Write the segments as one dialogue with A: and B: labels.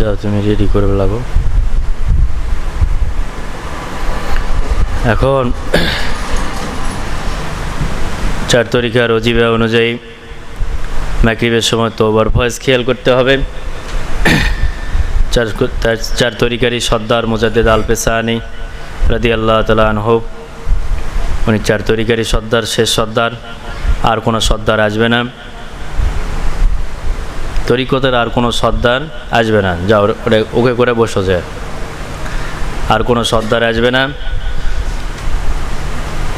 A: যাও, তুমি রেডি করে লাগো এখন চার তরিকার অজিবা অনুযায়ী মাকরিবের সময় তোবার ভয়েস খেয়াল করতে হবে। চার চার তরিকারই সর্দার মুজাদ্দেদ আল পেসানি রাদি আল্লাহ তালা আনহব উনি চার তরিকারই সর্দার শেষ সর্দার আর কোনো সর্দার আসবে না। তরিকতের আর কোনো সর্দার আসবে না। যা ওকে করে বসো যে। আর কোনো সর্দার আসবে না।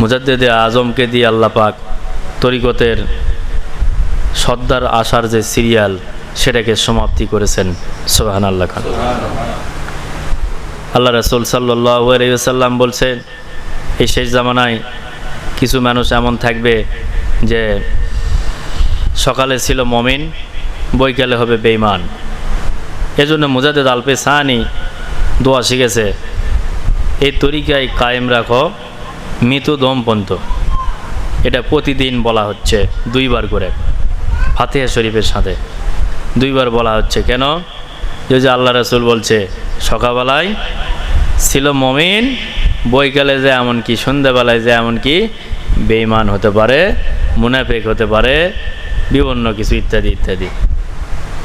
A: মুজাদ্দেদে আজমকে দিয়ে আল্লাহ পাক তরিকতের সর্দার আসার যে সিরিয়াল, সেটাকে সমাপ্তি করেছেন। সোহান আল্লাহ খান। আল্লাহ রসুল সাল্লাম বলছেন, এই শেষ জামানায় কিছু মানুষ এমন থাকবে যে সকালে ছিল মমিন বৈকালে হবে বেইমান এজন্য মুজাদ্দেদ আলপে সাহানি দোয়া শিখেছে, এই তরিকায় কায়েম রাখো, মৃত্যু দম পন্ত এটা প্রতিদিন বলা হচ্ছে, দুইবার করে। ফাতেহা শরীফের সাথে। দুইবার বলা হচ্ছে, কেন? যে যে আল্লাহ রসুল বলছে, সকালবেলায় ছিল মমিন বৈকালে যে এমনকি সন্ধ্যাবেলায় যে এমনকি বেইমান হতে পারে, মুনাফেক হতে পারে, বিভিন্ন কিছু ইত্যাদি ইত্যাদি।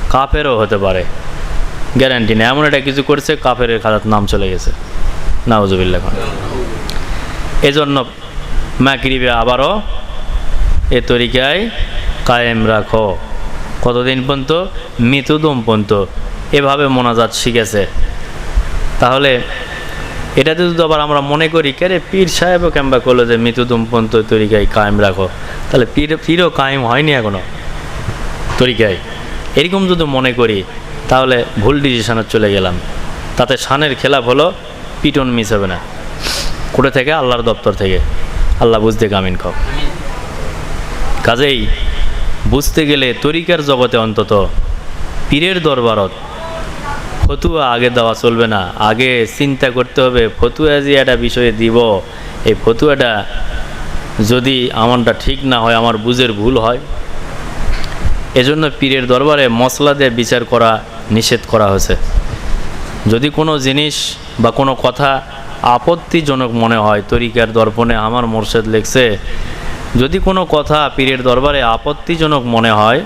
A: কাফেরও হতে পারে। গ্যারান্টি নেই। এমন একটা কিছু করছে কাফের খাতার নাম চলে গেছে। নাউজুবিল্লা খান এজন্য মাকরিবে আবারও এ তরিকায় কায়েম রাখো। কতদিন পর্যন্ত? মৃত্যুদম পর্যন্ত। এভাবে মোনাজাত শিখেছে। তাহলে এটাতে যদি আবার আমরা মনে করি, কে রে পীর সাহেবও ক্যাম্বা করল যে মৃত্যুদম পর্যন্ত তরিকায় কায়েম রাখো? তাহলে পীর, পীরও কায়েম হয়নি এখনও তরিকায়। এরকম যদি মনে করি, তাহলে ভুল ডিসিশনে চলে গেলাম। তাতে শানের খেলাফ হলো পিটন মিস হবে না। কোটে থেকে, আল্লাহর দপ্তর থেকে। আল্লাহ বুঝতে গামিন খাও। কাজেই বুঝতে গেলে তরিকার জগতে অন্তত পীরের দরবারত ফতুয়া আগে দেওয়া চলবে না। আগে চিন্তা করতে হবে, ফতুয়া যে একটা বিষয়ে দিব, এই ফতুয়াটা যদি আমারটা ঠিক না হয়, আমার বুঝের ভুল হয় এজন্য পীরের দরবারে মশলা দিয়ে বিচার করা নিষেধ করা হয়েছে। যদি কোনো জিনিস বা কোনো কথা আপত্তিজনক মনে হয়, তরিকার দর্পণে আমার মোর্শেদ লেখছে, যদি কোনো কথা পীরের দরবারে আপত্তিজনক মনে হয়,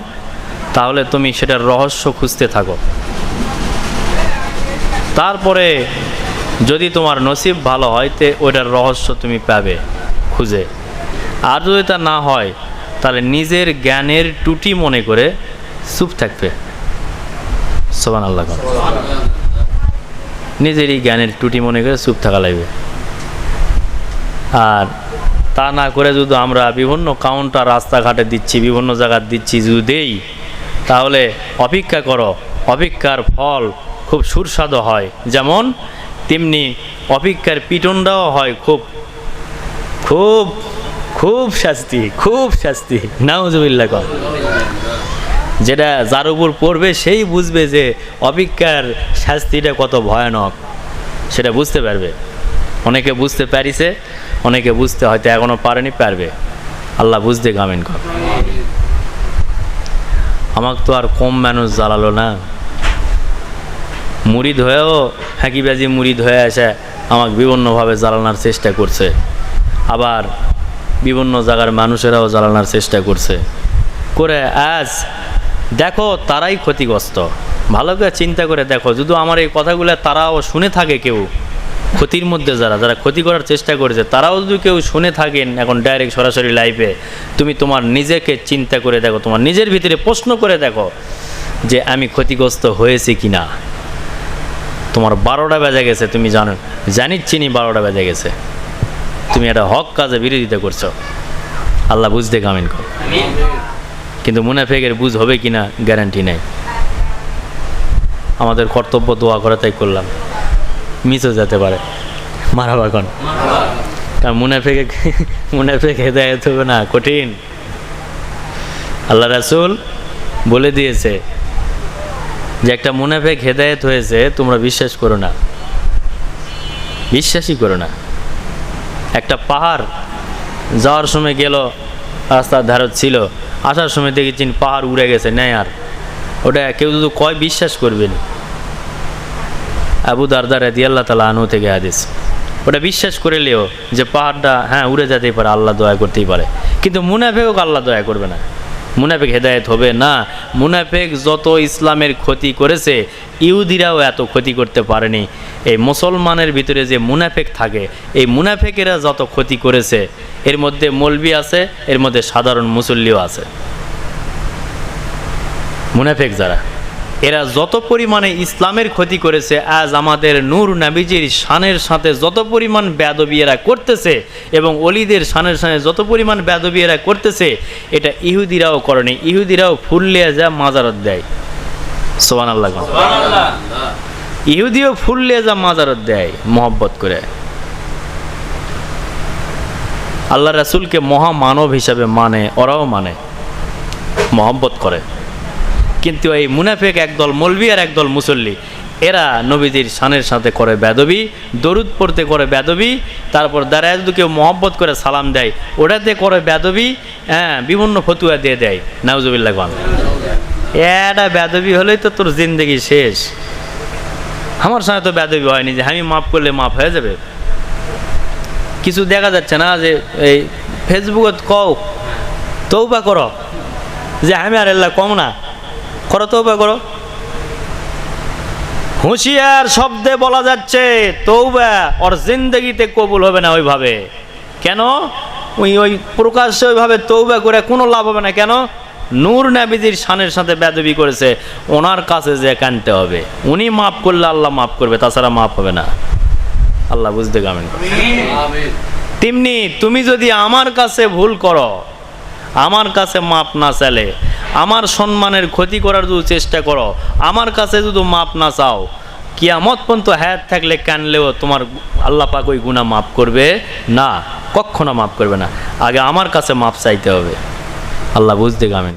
A: তাহলে তুমি সেটার রহস্য খুঁজতে থাকো। তারপরে যদি তোমার নসিব ভালো হয়, তে ওইটার রহস্য তুমি পাবে, খুঁজে। আর যদি তা না হয় তাহলে নিজের জ্ঞানের টুটি মনে করে চুপ থাকবে। সোবান আল্লাহ। নিজেরই জ্ঞানের টুটি মনে করে চুপ থাকা লাগবে। আর তা না করে যদি আমরা বিভিন্ন কাউন্টার রাস্তাঘাটে দিচ্ছি, বিভিন্ন জায়গায় দিচ্ছি যদি দেই তাহলে অপেক্ষা করো, অপেক্ষার ফল খুব সুস্বাদু হয়। যেমন তেমনি অপেক্ষার পিটনটাও হয় খুব খুব খুব শাস্তি খুব শাস্তি। নাউজুবিল্লা কর। যেটা যার উপর পড়বে সেই বুঝবে যে অপেক্ষার শাস্তিটা কত ভয়ানক। সেটা বুঝতে পারবে। অনেকে বুঝতে পারিছে, অনেকে বুঝতে হয়তো এখনও পারেনি, পারবে। আল্লাহ বুঝতে গামেন কর। আমাকে তো আর কম মানুষ জ্বালালো না। মুড়ি ধয়েও ফাঁকিবাজি মুড়ি ধয়ে আসে আমাকে বিভিন্নভাবে জ্বালানোর চেষ্টা করছে। আবার বিভিন্ন জায়গার মানুষেরাও জ্বালানোর চেষ্টা করছে। করে আজ দেখো তারাই ক্ষতিগ্রস্ত। ভালো করে চিন্তা করে দেখো, যদি আমার এই কথাগুলো তারাও শুনে থাকে কেউ, ক্ষতির মধ্যে যারা যারা ক্ষতি করার চেষ্টা করেছে, তারাও যদি কেউ শুনে থাকেন এখন ডাইরেক্ট সরাসরি লাইভে তুমি তোমার নিজেকে চিন্তা করে দেখো, তোমার নিজের ভিতরে প্রশ্ন করে দেখো যে আমি ক্ষতিগ্রস্ত হয়েছি কি না তোমার বারোটা বেজে গেছে, তুমি জানো জানিচ্ছিনি বারোটা বেজে গেছে। তুমি একটা হক কাজে বিরোধিতা করছ। আল্লাহ বুঝতে কামিন কর। কিন্তু মুনাফেকের বুঝ হবে কি না গ্যারান্টি নেই। আমাদের কর্তব্য দোয়া করে তাই করলাম। মিসও যেতে পারে। মারা এখন কারণ মুনাফেকে মুনাফেক হেদায়ত হবে না, কঠিন। আল্লাহ রাসুল বলে দিয়েছে যে একটা মুনাফেক হেদায়েত হয়েছে, তোমরা বিশ্বাস করো না। বিশ্বাসই করো না। একটা পাহাড় যাওয়ার সময় গেল রাস্তার ধারে ছিল। আসার সময় দেখেছেন পাহাড় উড়ে গেছে নেয় আর। ওটা কেউ যদি কয় বিশ্বাস করবেন আবু দারদা রাদি আল্লাহ তালা আনু থেকে আদেশ ওটা বিশ্বাস করে লিও যে পাহাড়টা হ্যাঁ উড়ে যেতেই পারে, আল্লাহ দয়া করতেই পারে। কিন্তু মুনাফেও আল্লাহ দয়া করবে না। মুনাফেক হেদায়ত হবে না। মুনাফেক যত ইসলামের ক্ষতি করেছে, ইহুদিরাও এত ক্ষতি করতে পারেনি। এই মুসলমানের ভিতরে যে মুনাফেক থাকে, এই মুনাফেকেরা যত ক্ষতি করেছে, এর মধ্যে মলবি আছে, এর মধ্যে সাধারণ মুসল্লিও আছে। মুনাফেক যারা এরা যত পরিমাণে ইসলামের ক্ষতি করেছে আজ আমাদের নূর নাবিজির শানের সাথে যত পরিমাণ বেদবি এরা করতেছে এবং অলিদের শানের সাথে যত পরিমাণ বেদবি এরা করতেছে এটা ইহুদিরাও করেনি। ইহুদিরাও ফুল লিয়ে যা মাজারত দেয়। সোবান আল্লাহ ইহুদিও ফুল লিয়ে যা মাজারত দেয় মোহব্বত করে। আল্লাহ রাসুলকে মহামানব হিসাবে মানে ওরাও মানে মহব্বত করে। কিন্তু এই মুনাফেক একদল মলবি আর একদল মুসল্লি, এরা নবীজির শানের সাথে করে বেদবি, দরুদ পড়তে করে বেদবি, তারপর দাঁড়ায় যদি কেউ মহব্বত করে সালাম দেয়, ওটাতে করে বেদবি হ্যাঁ বিভিন্ন ফতুয়া দিয়ে দেয়। নাউজুবিল্লাহ খান এটা বেদবি হলেই তো তোর জিন্দগি শেষ। আমার সঙ্গে তো বেদবি হয়নি যে আমি মাফ করলে মাফ হয়ে যাবে। কিছু দেখা যাচ্ছে না যে এই ফেসবুকত কও তৌবা করো, যে আমি আর আল্লাহ কম না। করো তৌবা করো। হুঁশিয়ার শব্দে বলা যাচ্ছে, তৌবা ওর জিন্দগিতে কবুল হবে না ওইভাবে। কেন? ওই ওই প্রকাশ্যে ওইভাবে তৌবা করে কোনো লাভ হবে না। কেন? নূর নাবিজির শানের সাথে বেদবি করেছে, ওনার কাছে যে কানতে হবে। উনি মাফ করলে আল্লাহ মাফ করবে, তাছাড়া মাফ হবে না। আল্লাহ বুঝতে গামেন তেমনি তুমি যদি আমার কাছে ভুল করো, আমার কাছে মাপ না চালে আমার সম্মানের ক্ষতি করার যদি চেষ্টা করো, আমার কাছে যদি মাপ না চাও, কিয়ামত পর্যন্ত হ্যাঁ থাকলে কানলেও তোমার আল্লাহ পাক ওই গুণা মাফ করবে না, কখনো মাফ করবে না। আগে আমার কাছে মাপ চাইতে হবে। আল্লাহ বুঝতে গামেন